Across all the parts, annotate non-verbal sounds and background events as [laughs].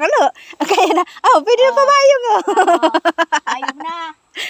Katrakulo. [laughs] Kaya na, oh, pwede na pamayong oh. Ayun na.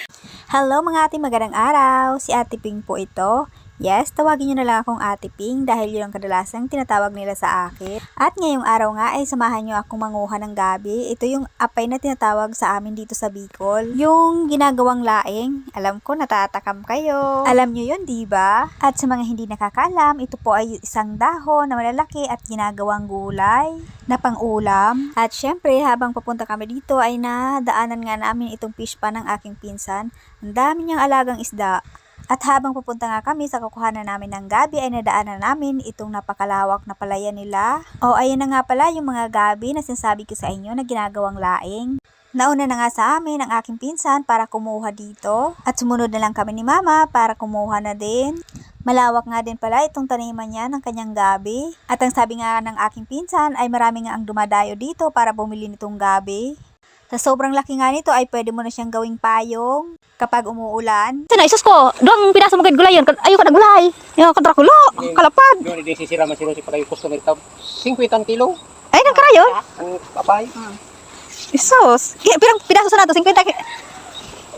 [laughs] Hello mga ate, magandang araw. Si Ate Ping po ito. Yes, tawagin niyo na lang akong Ate Ping dahil yun ang kadalasang tinatawag nila sa akin. At ngayong araw nga ay samahan niyo akong manguha ng gabi. Ito yung apay na tinatawag sa amin dito sa Bicol. Yung ginagawang laing. Alam ko natatakam kayo. Alam niyo yun, di ba? At sa mga hindi nakakaalam, ito po ay isang dahon na malalaki at ginagawang gulay na pang-ulam. At syempre, habang papunta kami dito ay nadaanan nga namin itong fish pan ng aking pinsan. Ang dami niyang alagang isda. At habang pupunta nga kami sa kukuhanan namin ng gabi ay nadaanan namin itong napakalawak na palayan nila. O ayan na nga pala yung mga gabi na sinasabi ko sa inyo na ginagawang laing. Nauna na nga sa amin ang aking pinsan para kumuha dito. At sumunod na lang kami ni mama para kumuha na din. Malawak nga din pala itong taniman niya ng kanyang gabi. At ang sabi nga ng aking pinsan ay marami nga ang dumadayo dito para bumili nitong gabi. Sa sobrang laki nga nito ay pwede mo na siyang gawing payong kapag umuulan. Sana isus ko. Doang pinaso mo kay gulay yun. Ayaw ka na gulay. Ayaw ka Dracula. Kalapad. Doon hindi sisira man sila si pala yung customer tab. 50 kilo Ay, nang karayon. ang papay. Isus. Kaya pirang pinaso sa nato. 50 ki...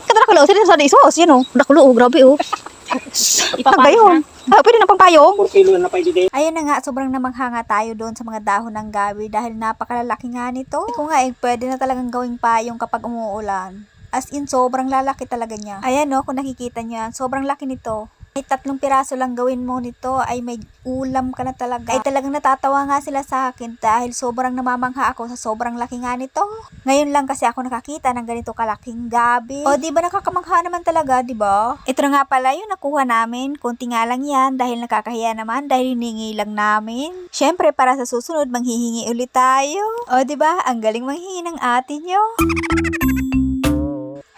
Kadrakulo. Sino sa isus? Yan o. Drakulo. Oh, grabe oh. [laughs] Pagayon. Ah, pwede na pang payong. 4 kilo na pay di Ayun na nga, sobrang namanghanga tayo doon sa mga dahon ng gabi dahil napakalalaki nga nito. Kung nga, eh, pwede na talagang gawing payong kapag umuulan. As in, sobrang lalaki talaga niya. Ayan no, kung nakikita niyo yan, sobrang laki nito. Ay tatlong piraso lang gawin mo nito ay may ulam ka na talaga. Ay talagang natatawa nga sila sa akin dahil sobrang namamangha ako sa sobrang laki nga nito. Ngayon lang kasi ako nakakita ng ganito kalaking gabi. O di ba nakakamangha naman talaga, di ba? Ito na nga pala yung nakuha namin. Kunti nga lang yan dahil nakakahiya naman dahil hiningi lang namin. Syempre para sa susunod manghihingi ulit tayo. O di ba? Ang galing manghingi ng ate nyo.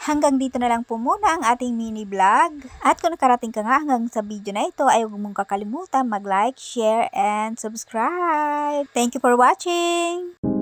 Hanggang dito na lang po muna ang ating mini vlog. At kung nakarating ka nga hanggang sa video na ito, ay huwag mong kakalimutan mag-like, share, and subscribe. Thank you for watching!